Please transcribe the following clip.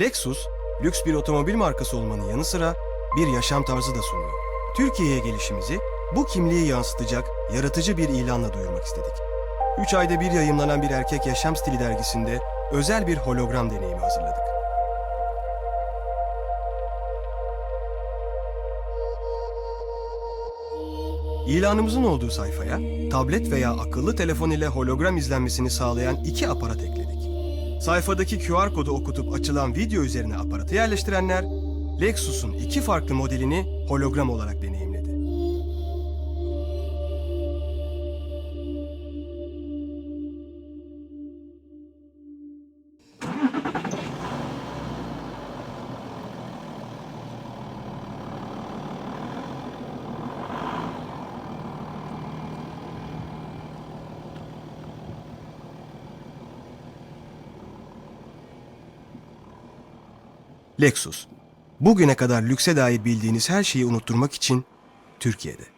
Lexus, lüks bir otomobil markası olmanın yanı sıra bir yaşam tarzı da sunuyor. Türkiye'ye gelişimizi bu kimliği yansıtacak yaratıcı bir ilanla duyurmak istedik. 3 ayda bir yayımlanan bir erkek yaşam stili dergisinde özel bir hologram deneyimi hazırladık. İlanımızın olduğu sayfaya tablet veya akıllı telefon ile hologram izlenmesini sağlayan iki aparat ekledik. Sayfadaki QR kodu okutup açılan video üzerine aparatı yerleştirenler, Lexus'un iki farklı modelini hologram olarak deneyimledi. Lexus, bugüne kadar lükse dair bildiğiniz her şeyi unutturmak için Türkiye'de.